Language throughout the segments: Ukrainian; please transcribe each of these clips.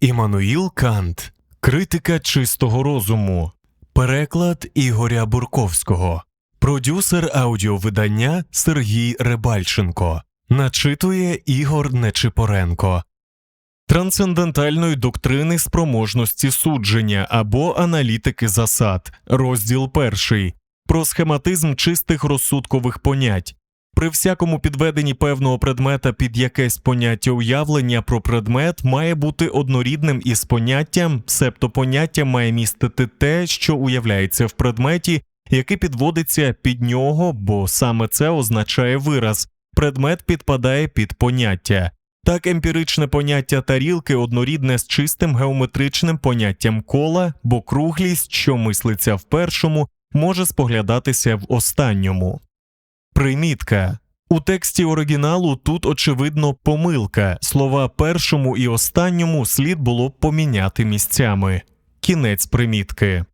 Іммануїл Кант Критика чистого розуму. Переклад Ігоря Бурковського. Продюсер аудіовидання Сергій Рибальченко. Начитує Ігор Нечипоренко. Трансцендентальної доктрини спроможності судження або аналітики засад. Розділ перший. Про схематизм чистих розсудкових понять. При всякому підведенні певного предмета під якесь поняття уявлення про предмет має бути однорідним із поняттям, себто поняття має містити те, що уявляється в предметі, який підводиться під нього, бо саме це означає вираз. Предмет підпадає під поняття. Так емпіричне поняття тарілки однорідне з чистим геометричним поняттям кола, бо круглість, що мислиться в першому, може споглядатися в останньому. Примітка. У тексті оригіналу тут очевидно помилка. Слова першому і останньому слід було б поміняти місцями. Кінець примітки.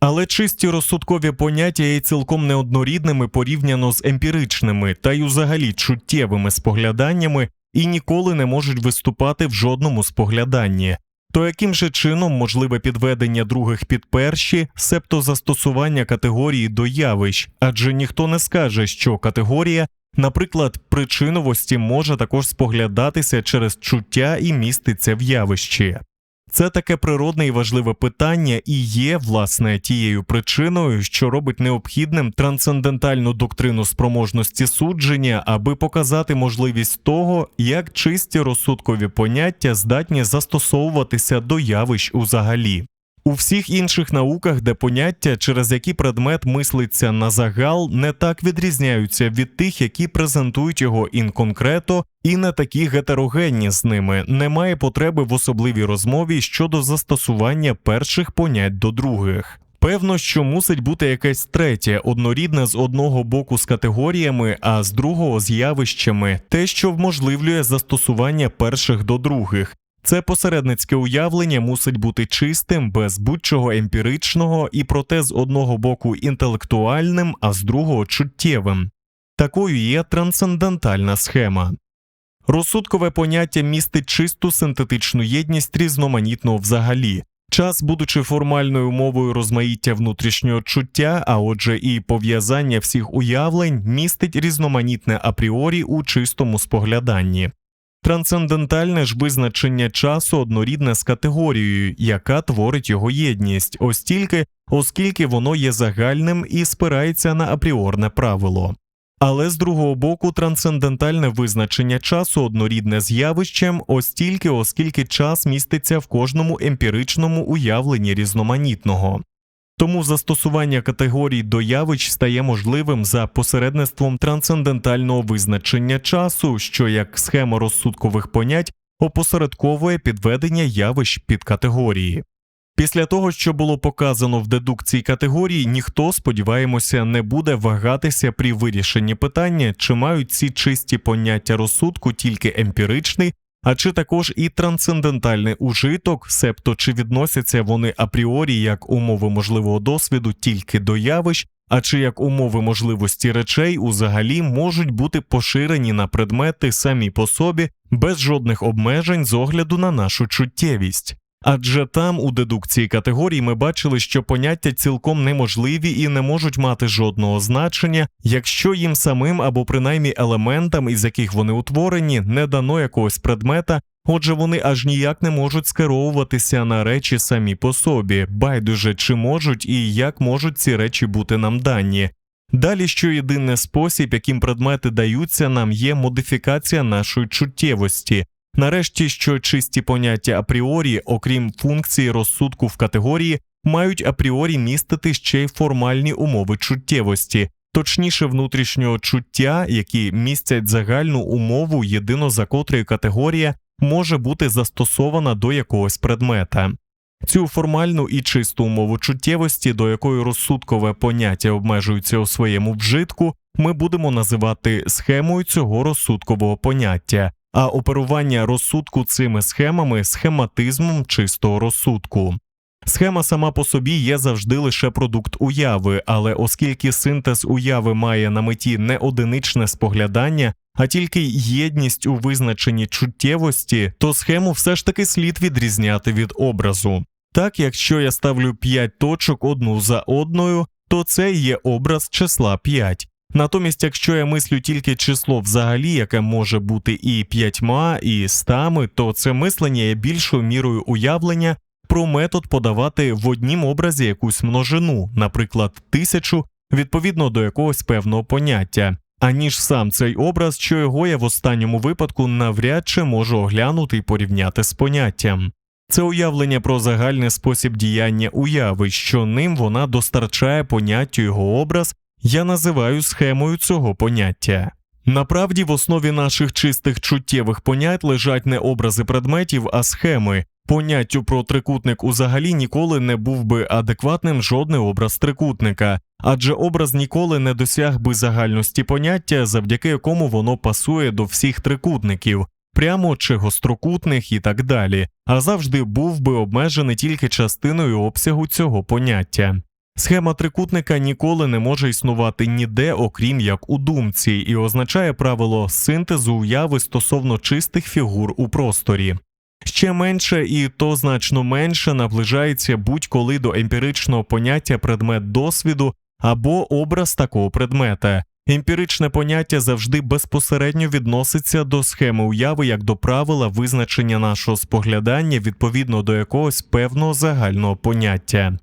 Але чисті розсудкові поняття є цілком неоднорідними порівняно з емпіричними та й взагалі чуттєвими спогляданнями і ніколи не можуть виступати в жодному спогляданні. То яким же чином можливе підведення других під перші, себто застосування категорії до явищ, адже ніхто не скаже, що категорія, наприклад, причиновості може також споглядатися через чуття і міститься в явищі. Це таке природне і важливе питання і є, власне, тією причиною, що робить необхідним трансцендентальну доктрину спроможності судження, аби показати можливість того, як чисті розсудкові поняття здатні застосовуватися до явищ узагалі. У всіх інших науках, де поняття, через які предмет мислиться на загал, не так відрізняються від тих, які презентують його інконкрето, і не такі гетерогенні з ними, немає потреби в особливій розмові щодо застосування перших понять до других. Певно, що мусить бути якесь третє, однорідне з одного боку з категоріями, а з другого з явищами, те, що вможливлює застосування перших до других. Це посередницьке уявлення мусить бути чистим, без будь-чого емпіричного і проте з одного боку інтелектуальним, а з другого чуттєвим. Такою є трансцендентальна схема. Розсудкове поняття містить чисту синтетичну єдність різноманітного взагалі. Час, будучи формальною умовою розмаїття внутрішнього чуття, а отже, і пов'язання всіх уявлень, містить різноманітне апріорі у чистому спогляданні. Трансцендентальне ж визначення часу однорідне з категорією, яка творить його єдність, ось тільки, оскільки воно є загальним і спирається на апріорне правило. Але з другого боку, трансцендентальне визначення часу однорідне з явищем, ось тільки, оскільки час міститься в кожному емпіричному уявленні різноманітного. Тому застосування категорій до явищ стає можливим за посередництвом трансцендентального визначення часу, що як схема розсудкових понять опосередковує підведення явищ під категорії. Після того, що було показано в дедукції категорії, ніхто, сподіваємося, не буде вагатися при вирішенні питання, чи мають ці чисті поняття розсудку тільки емпіричний, а чи також і трансцендентальний ужиток, себто чи відносяться вони апріорі як умови можливого досвіду тільки до явищ, а чи як умови можливості речей узагалі можуть бути поширені на предмети самі по собі без жодних обмежень з огляду на нашу чуттєвість. Адже там у дедукції категорій ми бачили, що поняття цілком неможливі і не можуть мати жодного значення, якщо їм самим або принаймні елементам, із яких вони утворені, не дано якогось предмета, отже, вони аж ніяк не можуть скеровуватися на речі самі по собі, байдуже чи можуть і як можуть ці речі бути нам дані. Далі, що єдиний спосіб, яким предмети даються нам, є модифікація нашої чуттєвості. Нарешті, що чисті поняття апріорі, окрім функції розсудку в категорії, мають апріорі містити ще й формальні умови чуттєвості, точніше внутрішнього чуття, які містять загальну умову, єдино за котрою категорія може бути застосована до якогось предмета. Цю формальну і чисту умову чуттєвості, до якої розсудкове поняття обмежується у своєму вжитку, ми будемо називати схемою цього розсудкового поняття а оперування розсудку цими схемами схематизмом чистого розсудку. Схема сама по собі є завжди лише продукт уяви, але оскільки синтез уяви має на меті не одиничне споглядання, а тільки єдність у визначенні чуттєвості, то схему все ж таки слід відрізняти від образу. Так, якщо я ставлю 5 точок одну за одною, то це є образ числа 5. Натомість, якщо я мислю тільки число взагалі, яке може бути і п'ятьма, і стами, то це мислення є більшою мірою уявлення про метод подавати в однім образі якусь множину, наприклад, тисячу, відповідно до якогось певного поняття, аніж сам цей образ, що його я в останньому випадку навряд чи можу оглянути і порівняти з поняттям. Це уявлення про загальний спосіб діяння уяви, що ним вона достарчає поняттю його образ, я називаю схемою цього поняття. Направді, в основі наших чистих чуттєвих понять лежать не образи предметів, а схеми. Поняттю про трикутник узагалі ніколи не був би адекватним жодний образ трикутника, адже образ ніколи не досяг би загальності поняття, завдяки якому воно пасує до всіх трикутників, прямо чи гострокутних і так далі, а завжди був би обмежений тільки частиною обсягу цього поняття. Схема трикутника ніколи не може існувати ніде, окрім як у думці, і означає правило синтезу уяви стосовно чистих фігур у просторі. Ще менше і то значно менше наближається будь-коли до емпіричного поняття предмет досвіду або образ такого предмета. Емпіричне поняття завжди безпосередньо відноситься до схеми уяви як до правила визначення нашого споглядання відповідно до якогось певного загального поняття.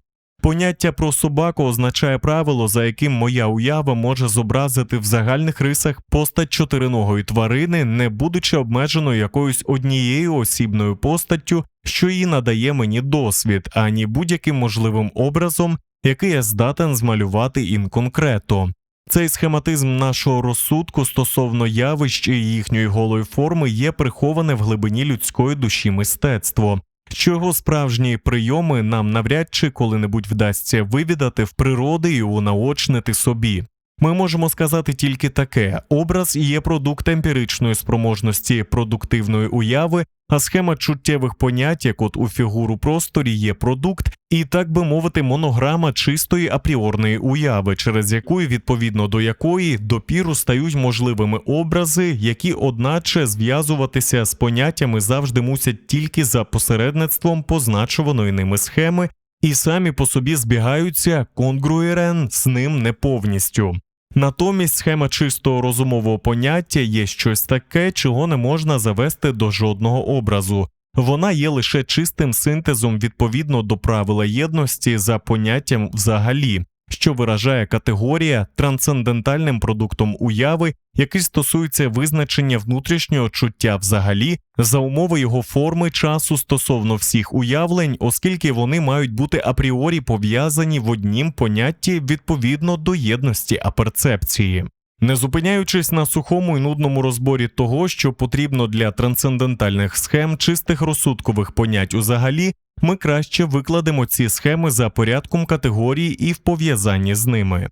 Поняття про собаку означає правило, за яким моя уява може зобразити в загальних рисах постать чотириногої тварини, не будучи обмеженою якоюсь однією осібною постаттю, що їй надає мені досвід, ані будь-яким можливим образом, який я здатен змалювати інконкрето. Цей схематизм нашого розсудку стосовно явищ і їхньої голої форми є приховане в глибині людської душі мистецтво що його справжні прийоми нам навряд чи коли-небудь вдасться вивідати в природи і унаочнити собі. Ми можемо сказати тільки таке: образ є продукт емпіричної спроможності продуктивної уяви, а схема чуттєвих понять, як от у фігуру просторі, є продукт, і так би мовити, монограма чистої апріорної уяви, через яку відповідно до якої допіру стають можливими образи, які, одначе, зв'язуватися з поняттями завжди мусять тільки за посередництвом позначуваної ними схеми. І самі по собі збігаються конгруєрен з ним не повністю. Натомість схема чистого розумового поняття є щось таке, чого не можна завести до жодного образу. Вона є лише чистим синтезом відповідно до правила єдності за поняттям взагалі, що виражає категорія трансцендентальним продуктом уяви, який стосується визначення внутрішнього чуття взагалі за умови його форми часу стосовно всіх уявлень, оскільки вони мають бути апріорі пов'язані в однім понятті відповідно до єдності аперцепції. Не зупиняючись на сухому і нудному розборі того, що потрібно для трансцендентальних схем чистих розсудкових понять узагалі, ми краще викладемо ці схеми за порядком категорії і в пов'язанні з ними.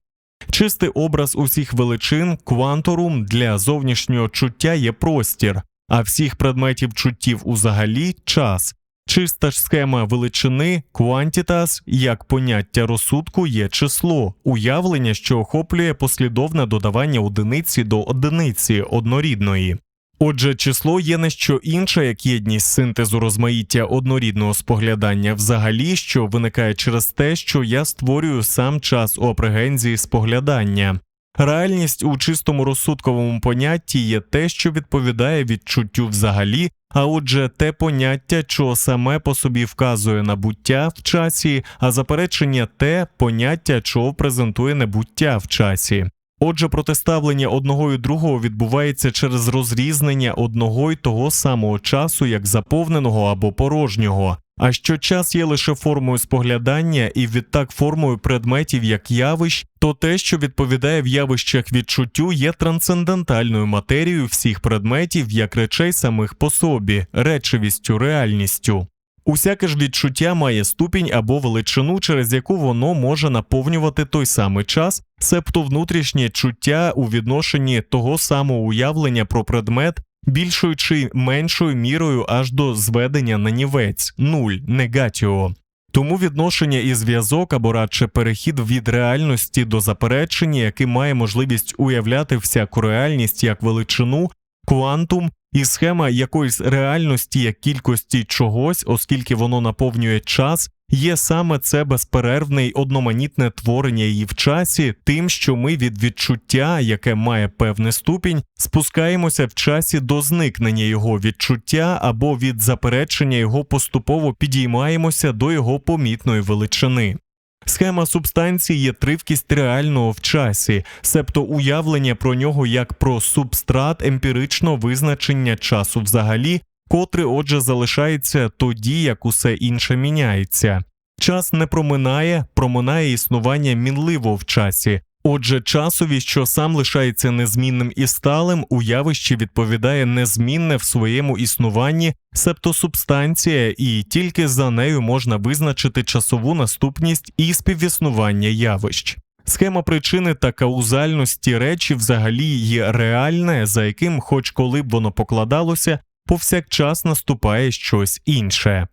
Чистий образ усіх величин, кванторум для зовнішнього чуття є простір, а всіх предметів чуттів узагалі час. Чиста ж схема величини quantitas як поняття розсудку є число, уявлення, що охоплює послідовне додавання одиниці до одиниці однорідної. Отже, число є не що інше, як єдність синтезу розмаїття однорідного споглядання взагалі, що виникає через те, що я створюю сам час у апрегензії споглядання. Реальність у чистому розсудковому понятті є те, що відповідає відчуттю взагалі, а отже, те поняття, що саме по собі вказує на буття в часі, а заперечення те поняття, що презентує небуття в часі. Отже, протиставлення одного і другого відбувається через розрізнення одного й того самого часу як заповненого або порожнього. А що час є лише формою споглядання і відтак формою предметів як явищ, то те, що відповідає в явищах відчуттю, є трансцендентальною матерією всіх предметів як речей самих по собі, речевістю, реальністю. Усяке ж відчуття має ступінь або величину, через яку воно може наповнювати той самий час, себто внутрішнє чуття у відношенні того самого уявлення про предмет більшою чи меншою мірою аж до зведення на нівець нуль негатіо. Тому відношення і зв'язок або радше перехід від реальності до заперечення, який має можливість уявляти всяку реальність як величину, квантум і схема якоїсь реальності як кількості чогось, оскільки воно наповнює час, є саме це безперервне й одноманітне творення її в часі, тим, що ми від відчуття, яке має певний ступінь, спускаємося в часі до зникнення його відчуття або від заперечення його поступово підіймаємося до його помітної величини. Схема субстанції є тривкість реального в часі, себто уявлення про нього як про субстрат емпіричного визначення часу взагалі, котре, отже, залишається тоді, як усе інше міняється. Час не проминає, проминає існування мінливо в часі. Отже, часові, що сам лишається незмінним і сталим, у явищі відповідає незмінне в своєму існуванні, себто субстанція, і тільки за нею можна визначити часову наступність і співіснування явищ. Схема причини та каузальності речі взагалі є реальне, за яким, хоч коли б воно покладалося, повсякчас наступає щось інше.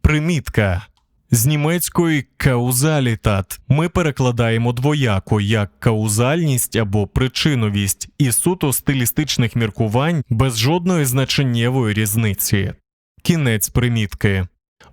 Примітка з німецької каузалітат ми перекладаємо двояко як каузальність або причиновість і суто стилістичних міркувань без жодної значеннєвої різниці. Кінець примітки.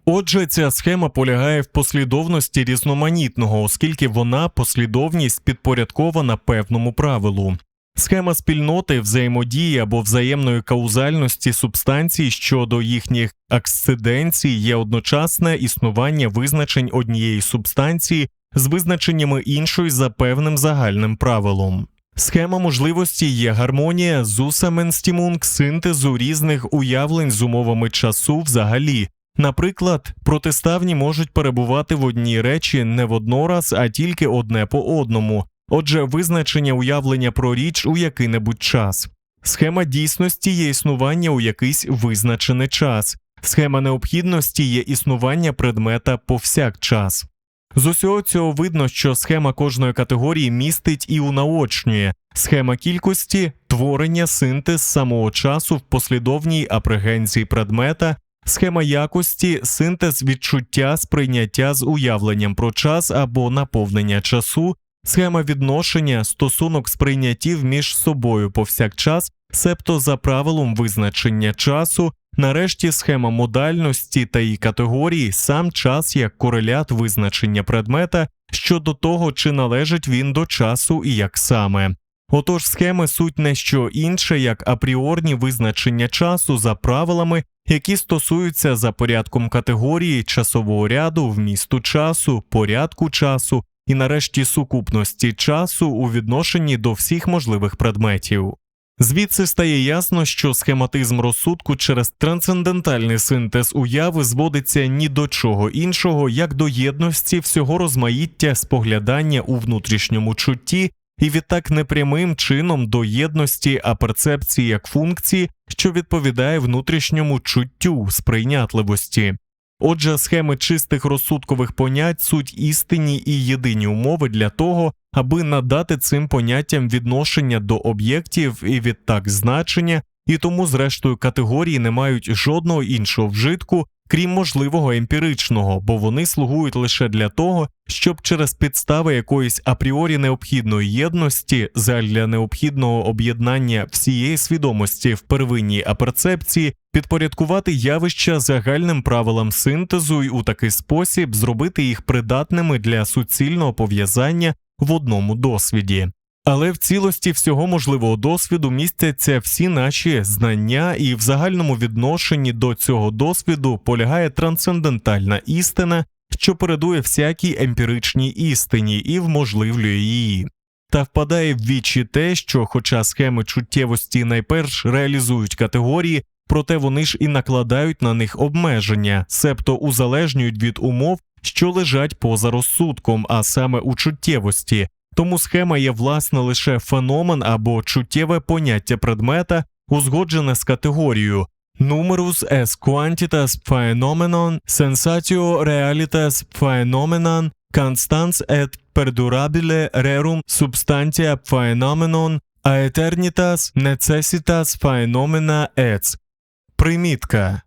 Отже, ця схема полягає в послідовності різноманітного, оскільки вона послідовність підпорядкована певному правилу. Схема спільноти взаємодії або взаємної каузальності субстанцій щодо їхніх аксциденцій є одночасне існування визначень однієї субстанції з визначеннями іншої за певним загальним правилом. Схема можливості є гармонія зусаменстімунг синтезу різних уявлень з умовами часу взагалі. Наприклад, протиставні можуть перебувати в одній речі не воднораз, а тільки одне по одному, Отже, визначення уявлення про річ у який-небудь час. Схема дійсності є існування у якийсь визначений час. Схема необхідності є існування предмета повсякчас. З усього цього видно, що схема кожної категорії містить і унаочнює схема кількості, творення, синтез самого часу в послідовній апрегенції предмета, схема якості, синтез відчуття сприйняття з уявленням про час або наповнення часу, Схема відношення стосунок сприйняттів між собою повсякчас, себто за правилом визначення часу, нарешті схема модальності та її категорії, сам час як корелят визначення предмета щодо того, чи належить він до часу і як саме. Отож, схеми суть не що інше, як апріорні визначення часу за правилами, які стосуються за порядком категорії часового ряду, вмісту часу, порядку часу, і нарешті сукупності часу у відношенні до всіх можливих предметів. Звідси стає ясно, що схематизм розсудку через трансцендентальний синтез уяви зводиться ні до чого іншого, як до єдності всього розмаїття споглядання у внутрішньому чутті, і відтак непрямим чином до єдності а перцепції як функції, що відповідає внутрішньому чуттю сприйнятливості. Отже, схеми чистих розсудкових понять суть істинні і єдині умови для того, аби надати цим поняттям відношення до об'єктів і відтак значення, і тому, зрештою, категорії не мають жодного іншого вжитку, крім можливого емпіричного, бо вони слугують лише для того, щоб через підстави якоїсь апріорі необхідної єдності для необхідного об'єднання всієї свідомості в первинній аперцепції підпорядкувати явища загальним правилам синтезу і у такий спосіб зробити їх придатними для суцільного пов'язання в одному досвіді. Але в цілості всього можливого досвіду містяться всі наші знання, і в загальному відношенні до цього досвіду полягає трансцендентальна істина, що передує всякій емпіричній істині і вможливлює її. Та впадає в вічі те, що, хоча схеми чуттєвості найперш реалізують категорії, проте вони ж і накладають на них обмеження, себто узалежнюють від умов, що лежать поза розсудком, а саме у чуттєвості. Тому схема є власне лише феномен або чуттєве поняття предмета, узгоджене з категорією numerus es quantitas phenomenon sensatio realitas phenomenon constans et perdurabile rerum substantia phenomenon aeternitas necessitas phenomena ets. Примітка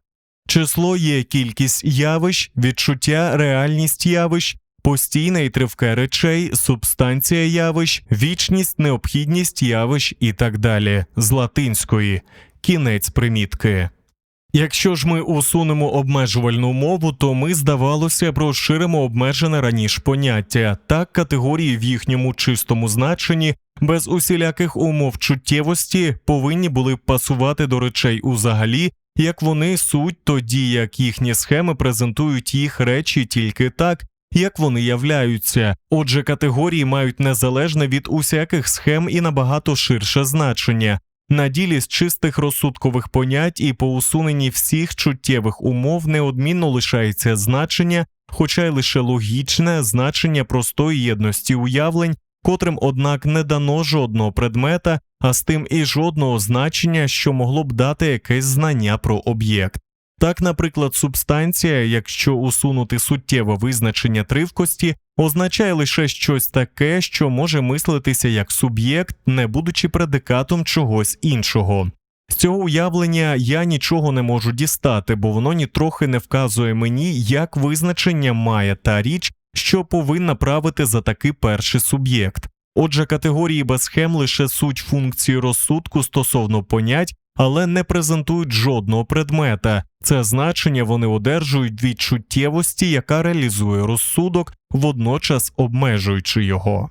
Число є кількість явищ, відчуття, реальність явищ, постійне і тривке речей, субстанція явищ, вічність, необхідність явищ і так далі. З латинської. Кінець примітки. Якщо ж ми усунемо обмежувальну мову, то ми, здавалося б, розширимо обмежене раніше поняття. Так, категорії в їхньому чистому значенні, без усіляких умов чуттєвості, повинні були б пасувати до речей узагалі, як вони суть, тоді як їхні схеми презентують їх речі тільки так, як вони являються. Отже, категорії мають незалежне від усяких схем і набагато ширше значення. На ділі з чистих розсудкових понять і по усуненні всіх чуттєвих умов неодмінно лишається значення, хоча й лише логічне значення простої єдності уявлень, котрим, однак, не дано жодного предмета, а з тим і жодного значення, що могло б дати якесь знання про об'єкт. Так, наприклад, субстанція, якщо усунути суттєве визначення тривкості, означає лише щось таке, що може мислитися як суб'єкт, не будучи предикатом чогось іншого. З цього уявлення я нічого не можу дістати, бо воно нітрохи не вказує мені, як визначення має та річ, що повинна правити за такий перший суб'єкт. Отже, категорії без схем лише суть функції розсудку стосовно понять, але не презентують жодного предмета. Це значення вони одержують від чуттєвості, яка реалізує розсудок, водночас обмежуючи його.